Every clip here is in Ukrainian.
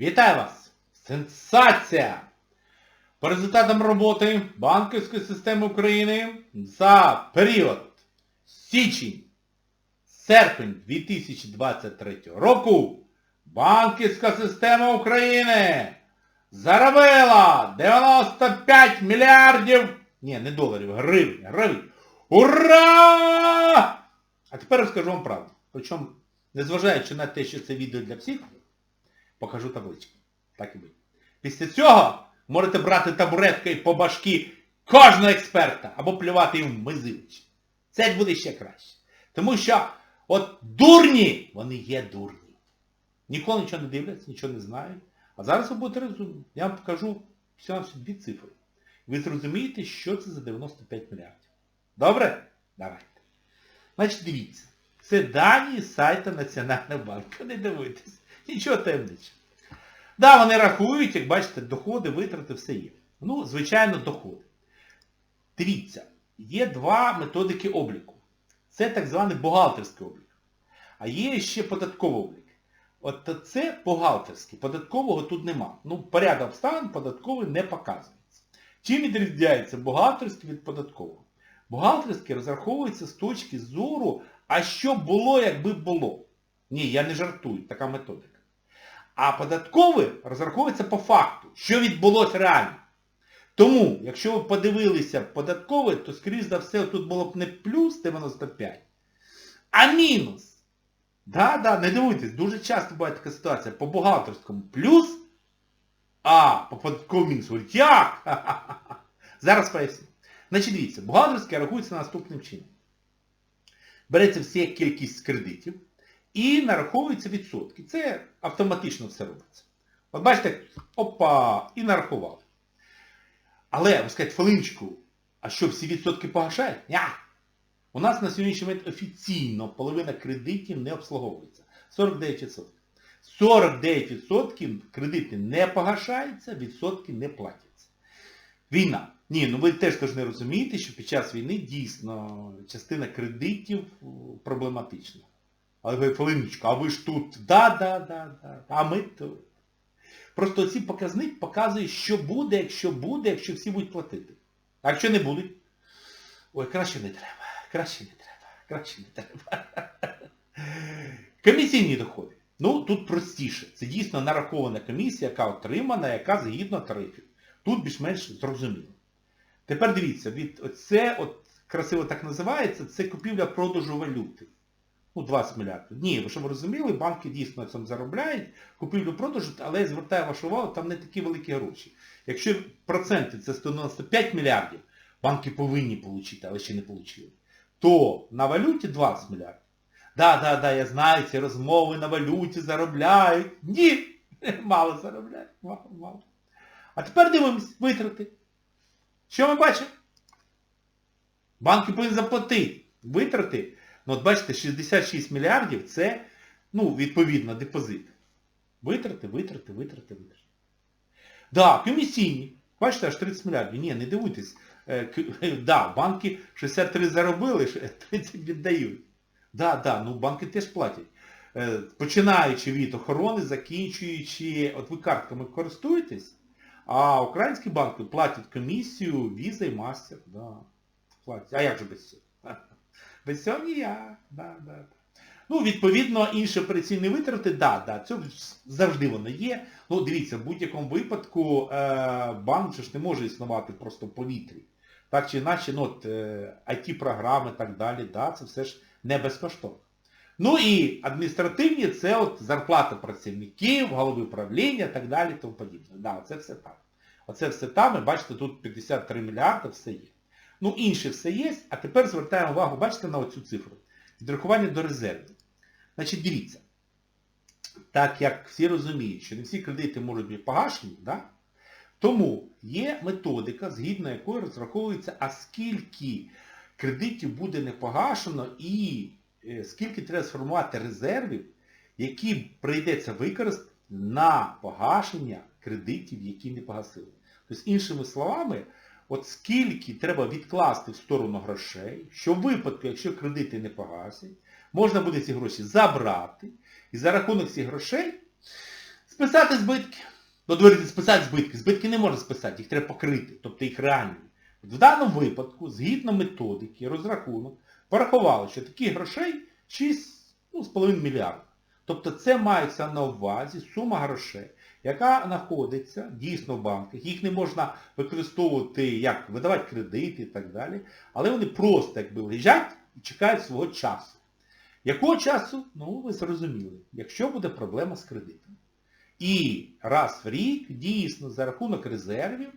Вітаю вас! Сенсація! По результатам роботи банківської системи України за період січень-серпень 2023 року банківська система України заробила 95 мільярдів, ні, не доларів, гривень, гривень. Ура! А тепер розкажу вам правду. Причому, незважаючи на те, що це відео для всіх, покажу табличку. Так і буде. Після цього можете брати табуреткою по башки кожного експерта або плювати їм в мизилище. Це буде ще краще. Тому що от дурні, вони є дурні. Ніколи нічого не дивляться, нічого не знають. А зараз ви будете розумні. Я вам покажу всього дві цифри. Ви зрозумієте, що це за 95 мільярдів. Добре? Давайте. Значить, дивіться. Це дані з сайта Національного банку. Не дивуйтесь. Нічого таємничого. Да, вони рахують, як бачите, доходи, витрати, все є. Ну, звичайно, доходи. Дивіться, є два методики обліку. Це так званий бухгалтерський облік. А є ще податковий облік. От це бухгалтерський. Податкового тут нема. Ну, порядок обставин податковий не показується. Чим відрізняється бухгалтерський від податкового? Бухгалтерський розраховується з точки зору, а що було, якби було. Ні, я не жартую, така методика. А податковий розраховується по факту, що відбулося реально. Тому, якщо ви подивилися податковий, то, скоріш за все, тут було б не плюс 95, а мінус. Да, да, не дивуйтесь, дуже часто буває така ситуація. По бухгалтерському плюс, а по податковому мінус. Говорить, як? Зараз поясню. Значить, дивіться, бухгалтерське рахується наступним чином. Береться вся кількість кредитів і нараховуються відсотки. Це автоматично все робиться. От бачите, опа, і нарахували. Але, ви скажете, хвилиночку, а що, всі відсотки погашають? Ня! У нас на сьогоднішній момент офіційно половина кредитів не обслуговується. 49%. 49% кредити не погашаються, відсотки не платяться. Війна. Ні, ну ви теж повинні розумієте, що під час війни дійсно частина кредитів проблематична. Але ви хвилиночку, а ви ж тут, да, да, да, да, а ми тут. Просто ці показник показує, що буде, якщо буде, якщо всі будуть платити. А якщо не будуть, ой, краще не треба, краще не треба, краще не треба. Комісійні доходи. Ну, тут простіше. Це дійсно нарахована комісія, яка отримана, яка згідно тарифів. Тут більш-менш зрозуміло. Тепер дивіться, від оце, от красиво так називається, це купівля-продажу валюти. Ну, 20 мільярдів. Ні, ви щоб ви розуміли, банки дійсно цьому заробляють, купівлю-продажу, але я звертаю вашу увагу, там не такі великі гроші. Якщо проценти це 195 мільярдів, банки повинні отримати, але ще не отримали, то на валюті 20 мільярдів. Да, да, да, я знаю, ці розмови на валюті заробляють. Ні, мало заробляють, мало, мало. А тепер дивимось, витрати. Що ми бачимо? Банки повинні заплатити. Витрати. Ну от бачите, 66 мільярдів це, ну, відповідно, депозит. Витрати, витрати, витрати, витрати. Да, комісійні. Бачите, аж 30 мільярдів. Ні, не дивуйтесь. Е, да, банки 63 заробили, 30 віддають. Да, да, ну банки теж платять. Е, Починаючи від охорони, закінчуючи, от ви картками користуєтесь, а українські банки платять комісію, віза і мастер. Да, платять. А як же без цього? Без цього ніяк. Да, да. Ну, відповідно, інші операційні витрати, да, да, це завжди воно є. Ну, дивіться, в будь-якому випадку е, банк ж не може існувати просто в повітрі. Так чи інакше, ну, от, е, IT-програми і так далі, да, це все ж не безкоштовно. Ну і адміністративні це от зарплата працівників, голови управління і так далі тому подібне. Да, це все там. Оце все там, і бачите, тут 53 мільярди, все є. Ну, інше все є, а тепер звертаємо увагу, бачите, на оцю цифру. Відрахування до резервів. Значить, дивіться. Так як всі розуміють, що не всі кредити можуть бути погашені, да? тому є методика, згідно якої розраховується, а скільки кредитів буде не погашено і е, скільки треба сформувати резервів, які прийдеться використати на погашення кредитів, які не погасили. Тобто, іншими словами, от скільки треба відкласти в сторону грошей, що в випадку, якщо кредити не погасять, можна буде ці гроші забрати, і за рахунок цих грошей Списати збитки. Ну, говорите, списати збитки. Збитки не можна списати, їх треба покрити, тобто їх реальні. В даному випадку, згідно методики, розрахунок, порахували, що таких грошей 6,5 мільярдів. Тобто це мається на увазі сума грошей, яка знаходиться дійсно в банках. Їх не можна використовувати, як видавати кредити і так далі, але вони просто якби лежать і чекають свого часу. Якого часу? Ну, ви зрозуміли, якщо буде проблема з кредитом. І раз в рік, дійсно, за рахунок резервів,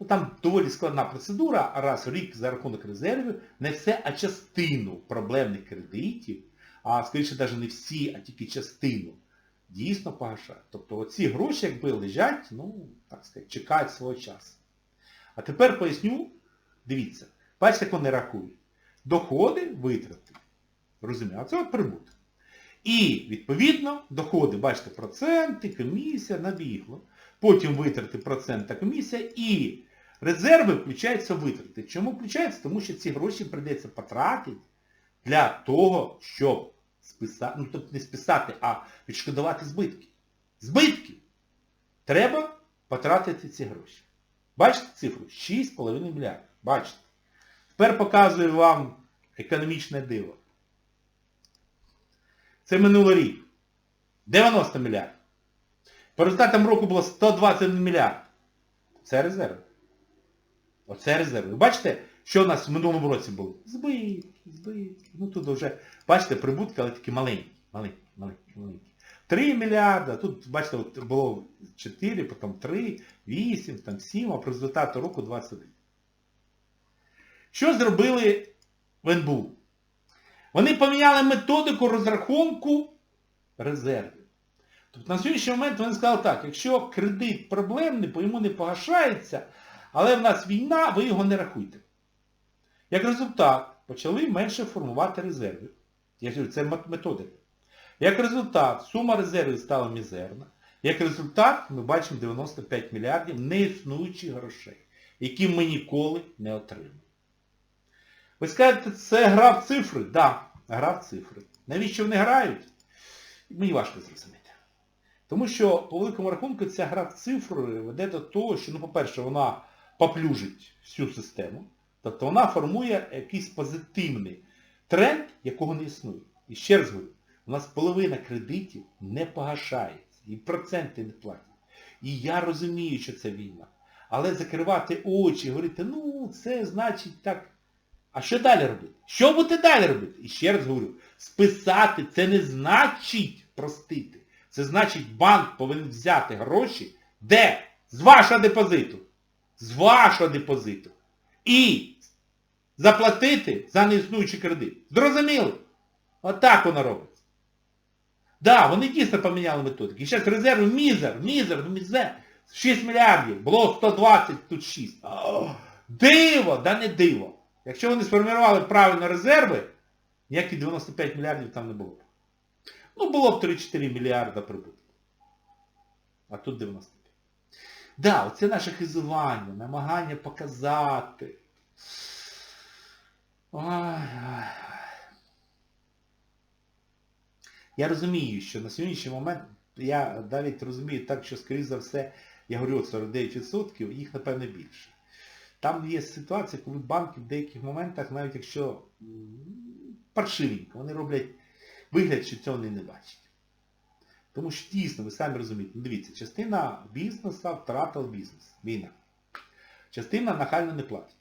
ну там доволі складна процедура, а раз в рік за рахунок резервів не все, а частину проблемних кредитів, а скоріше навіть не всі, а тільки частину, дійсно погашають. Тобто оці гроші, якби лежать, ну, так сказати, чекають свого часу. А тепер поясню, дивіться, бачите, як вони рахують. Доходи, витрати. Розумію, а це от прибуток. І, відповідно, доходи, бачите, проценти, комісія, набігло. Потім витрати процент та комісія і резерви включаються витрати. Чому включаються? Тому що ці гроші прийдеться потратити для того, щоб списати, ну тобто не списати, а відшкодувати збитки. Збитки! Треба потратити ці гроші. Бачите цифру? 6,5 мільярдів. Бачите? Тепер показую вам економічне диво. Це минулий рік. 90 мільярдів. По результатам року було 121 мільярд. Це резерви. Оце резерви. Ви бачите, що у нас в минулому році було? Збитки, збитки. Ну тут вже, бачите, прибутки, але такі маленькі. Маленькі, маленькі, маленькі. 3 мільярда, тут, бачите, от було 4, потім 3, 8, там 7, а по результату року 21. Що зробили в НБУ? Вони поміняли методику розрахунку резервів. Тобто на сьогоднішній момент вони сказали так, якщо кредит проблемний, по йому не погашається, але в нас війна, ви його не рахуйте. Як результат, почали менше формувати резервів. Я кажу, це методика. Як результат, сума резервів стала мізерна. Як результат, ми бачимо 95 мільярдів неіснуючих грошей, які ми ніколи не отримали. Ви скажете, це гра в цифри? Так, да, гра в цифри. Навіщо вони грають? Мені важко зрозуміти. Тому що, по великому рахунку, ця гра в цифри веде до того, що, ну, по-перше, вона поплюжить всю систему. Тобто вона формує якийсь позитивний тренд, якого не існує. І ще раз говорю, у нас половина кредитів не погашається. І проценти не платять. І я розумію, що це війна. Але закривати очі, говорити, ну, це значить так. А що далі робити? Що будете далі робити? І ще раз говорю, списати це не значить простити. Це значить банк повинен взяти гроші. Де? З вашого депозиту. З вашого депозиту. І заплатити за неіснуючий кредит. Зрозуміли? Отак воно робиться. Так, да, вони дійсно поміняли методики. І зараз резерви мізер, мізер, мізер. 6 мільярдів. Було 120, тут 6. О, диво, да не диво. Якщо вони сформували правильно резерви, ніякі 95 мільярдів там не було. Ну, було б 3-4 мільярда прибутку. А тут 95. Да, оце наше хизування, намагання показати. Ой, ой. Я розумію, що на сьогоднішній момент, я навіть розумію так, що, скоріш за все, я говорю, 49%, їх, напевне, більше. Там є ситуація, коли банки в деяких моментах, навіть якщо паршивенько, вони роблять вигляд, що цього вони не бачать. Тому що дійсно, ви самі розумієте, ну дивіться, частина бізнесу втратила бізнес. Війна. Частина нахально не платить.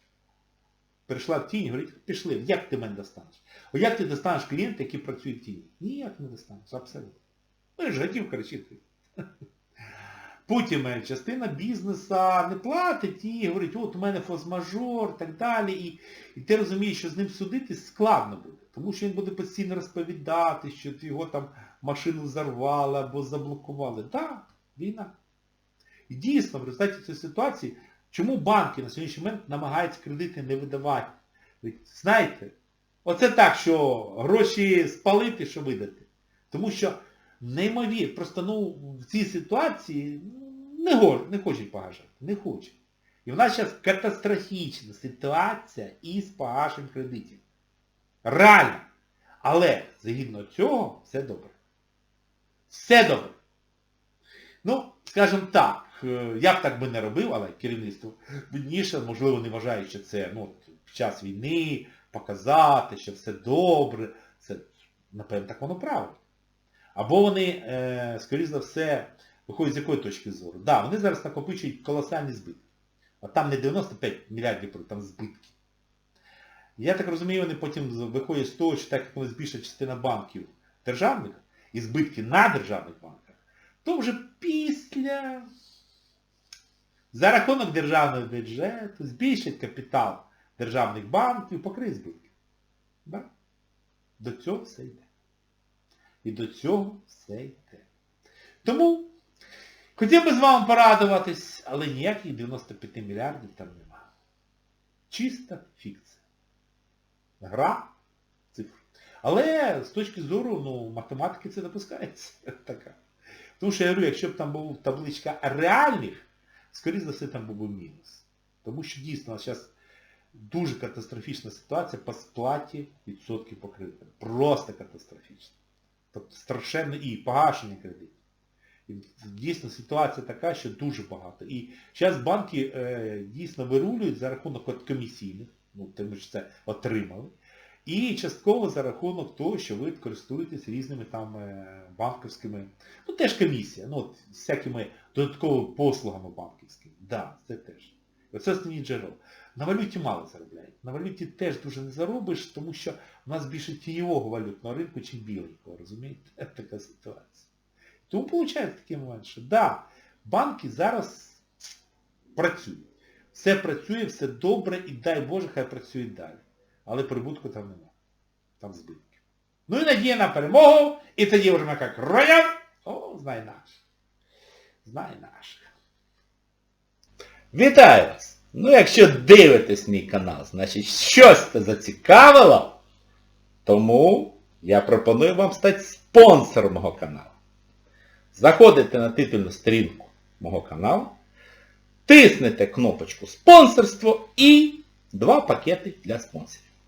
Прийшла в тінь, говорить, пішли, як ти мене достанеш? О як ти достанеш клієнта, який працює в тіні? Ніяк не достанеш, абсолютно. Ну і ж готів кричити. Потім частина бізнесу не платить і говорить, от у мене форс-мажор, так далі. І, і ти розумієш, що з ним судити складно буде. Тому що він буде постійно розповідати, що його там машину зарвали або заблокували. Так, війна. І дійсно, в результаті цієї ситуації, чому банки на сьогоднішній момент намагаються кредити не видавати? Ви знаєте, оце так, що гроші спалити, що видати. Тому що неймовірно, просто ну, в цій ситуації не, гож, не хочуть погашати, не хочуть. І в нас зараз катастрофічна ситуація із погашенням кредитів. Реально. Але згідно цього все добре. Все добре. Ну, скажімо так, е, я б так би не робив, але керівництво видніше, можливо, не вважає, що це ну, в час війни, показати, що все добре. Це, напевно, так воно правильно. Або вони, е, скоріш за все, виходять з якої точки зору? Так, да, вони зараз накопичують колосальні збитки. А там не 95 мільярдів, там збитки. Я так розумію, вони потім виходять з того, що так як вони збільшать частина банків державних збитки на державних банках, то вже після за рахунок державного бюджету збільшать капітал державних банків, покриє збитки. Да? До цього все йде. І до цього все йде. Тому хотів би з вами порадуватись, але ніяких 95 мільярдів там немає. Чиста фікція. Гра. Але з точки зору ну, математики це допускається. така. Тому що я говорю, якщо б там була табличка реальних, скоріше за все там був би мінус. Тому що дійсно зараз дуже катастрофічна ситуація по сплаті відсотків по кредитам. Просто катастрофічна. Тобто страшенно і погашення кредитів. Дійсно ситуація така, що дуже багато. І зараз банки е, дійсно вирулюють за рахунок от комісійних, ну, тому що це отримали. І частково за рахунок того, що ви користуєтесь різними там е, банківськими, ну теж комісія, ну от всякими додатковими послугами банківськими. Да, це теж. Оце основні джерела. На валюті мало заробляють. На валюті теж дуже не заробиш, тому що у нас більше тіньового валютного ринку, чим біленького, розумієте? Це така ситуація. Тому виходить такий момент, що да, банки зараз працюють. Все працює, все добре і дай Боже, хай працює далі. Але прибутку там немає. Там збитки. Ну і надія на перемогу, і тоді вже ми як рояв, о, знай наш. Знай наш. Вітаю вас! Ну, якщо дивитесь мій канал, значить щось це зацікавило, тому я пропоную вам стати спонсором мого каналу. Заходите на титульну сторінку мого каналу, тиснете кнопочку спонсорство і два пакети для спонсорів.